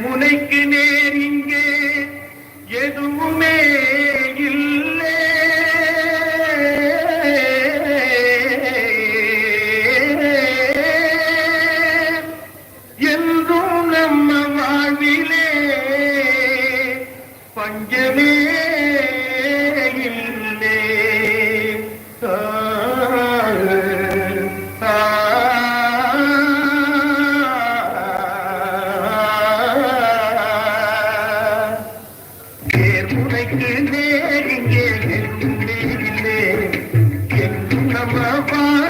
முனைக்கு நேர் இங்கே எதுவுமே இல்லை. என்றும் நம்ம வாழ்விலே பஞ்சமே நம்ம வாழ்விலே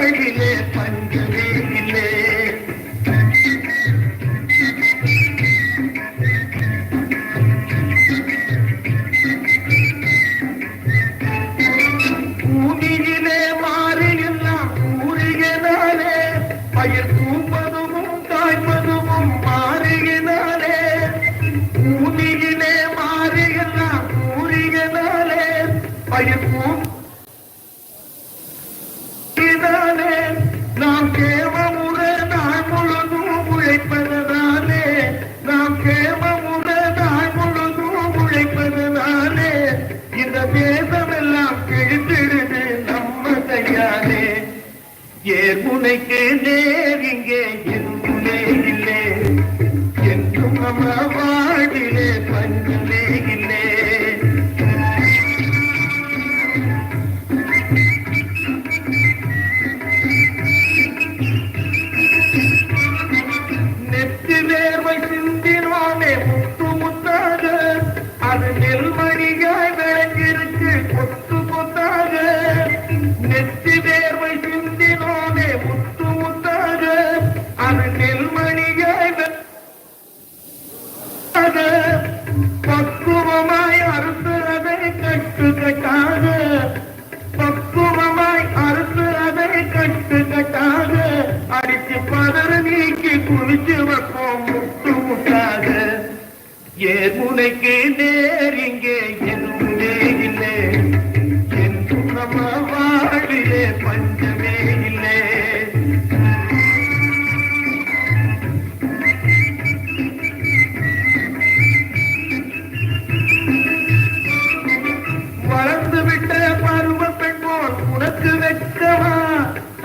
பூப்பினாலே நாம் கேவமுற நாள் முழுதும் உழைப்பதனாலே நாம் கேவமுற நாள் முழுதும் உழைப்பதனாலே இந்த தேசமெல்லாம் கிழித்திடுது நம்ம கையாலே ஏர்முனைக்கு நேர் இங்கே எதுவுமே இல்லை? என்றும் நம்ம வாழ்விலே பஞ்சமே இல்லை. கட்டுக்கட்டாக பக்குவமாய் அறுத்து அதை கட்டுக்கட்டாக அடித்து பதற நீக்கி குளிச்சு வைப்போம் முட்டு முட்டாக ஏர்முனைக்கு நேர்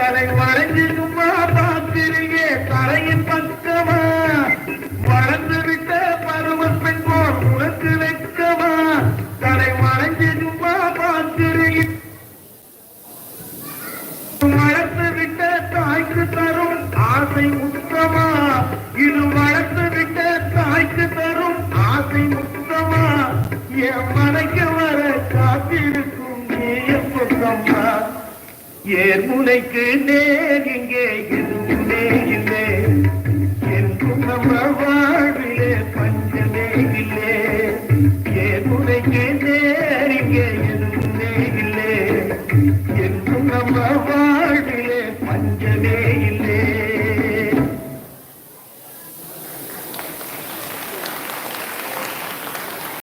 தலை வளைஞ்சு பார்த்திருங்க தலையின் பக்கமா? வளர்ந்து விட்ட பருவ பெண் போல் உனக்கு வெக்கமா தலை வளைஞ்சு பார்த்திருங்க பார்த்திருங்கே விட்ட தாய்க்கு தரும் ஆசை முத்தமா? இது வளர்த்து விட்ட தாய்க்கு தரும் ஆசை முத்தமா? என் மனைக்கு வர காத்திருக்கும் நீ சுத்தமா ஏர் முனைக்கு நேர் இங்கே எதுவுமே